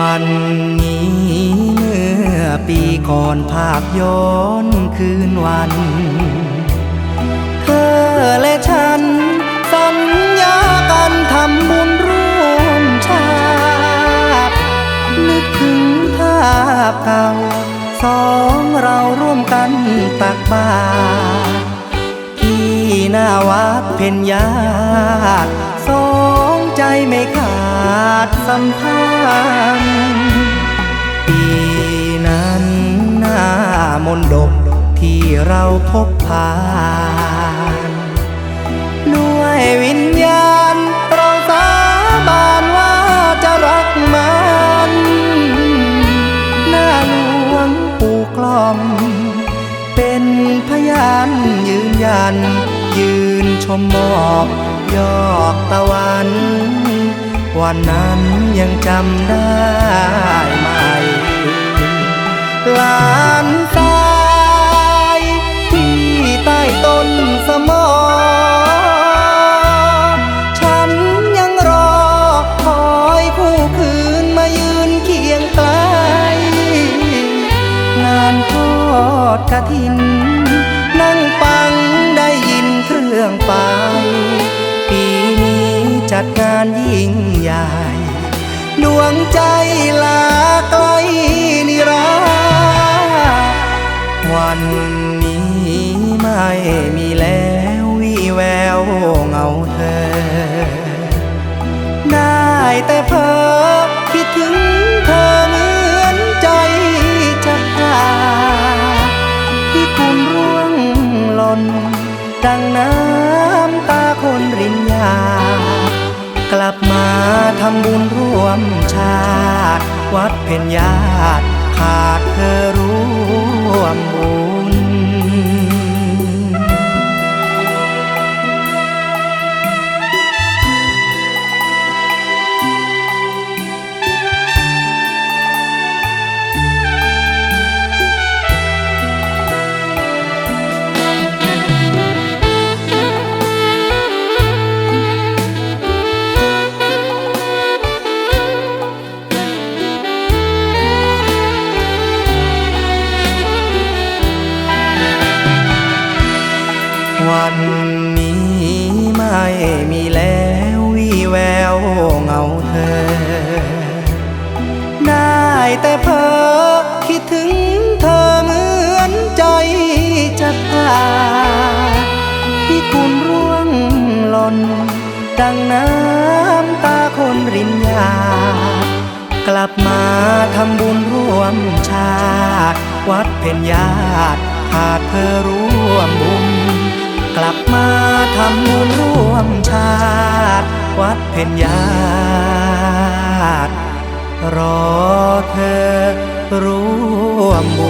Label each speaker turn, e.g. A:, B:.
A: วันนี้เมื่อปีก่อนภาพย้อนคืนวัน เธอและฉันสัญญากันทำบุญร่วมชาตินึกถึงภาพเก่า สองเราร่วมกันตักบาตรที่หน้าวัดเพ็ญญาติสอง ไม่ขาดสัมพันธ์ปีนั้นหน้ามนต์ดบที่เราพบผ่านด้วยวิญญาณเราสาบานว่าจะรักมันหน้าหลวงปู่กล่อม เป็นพยานยืนยัน ยืนชมหมอกยอกตะวัน วันนั้นยังจำได้ไหมหลานตายที่ใต้ต้นสมอ ฉันยังรอคอยผู้คืนมายืนเคียงไกล งานทอดกระถิน นั่งปังได้ยินเครื่องปปีนี้ จัดงานยิ่งใหญ่ ดวงใจลาไกลนิรันดร์วันนี้ไม่มีแล้ววี่แววเงาเธอ ได้แต่เพ้อคิดถึงเธอเหมือนใจจะขาดที่คุณร่วงหล่นดังน้ำตาคนรินยา กลับมาทำบุญร่วมชาติ วัดเพ็ญญาติขาดเธอร่วมบุญ นี้ไม่มีแล้ววี่แววเงาเธอ ได้แต่เพ้อคิดถึงเธอเหมือนใจจะขาดที่คุณร่วงหล่น ดังน้ำตาคนรินยา กลับมาทำบุญร่วมชาติวัดเพ็ญญาติขาดเธอร่วมบุญาทำบุญร่วมชาติ วัดเพ็ญญาติรอเธอร่วมบุญ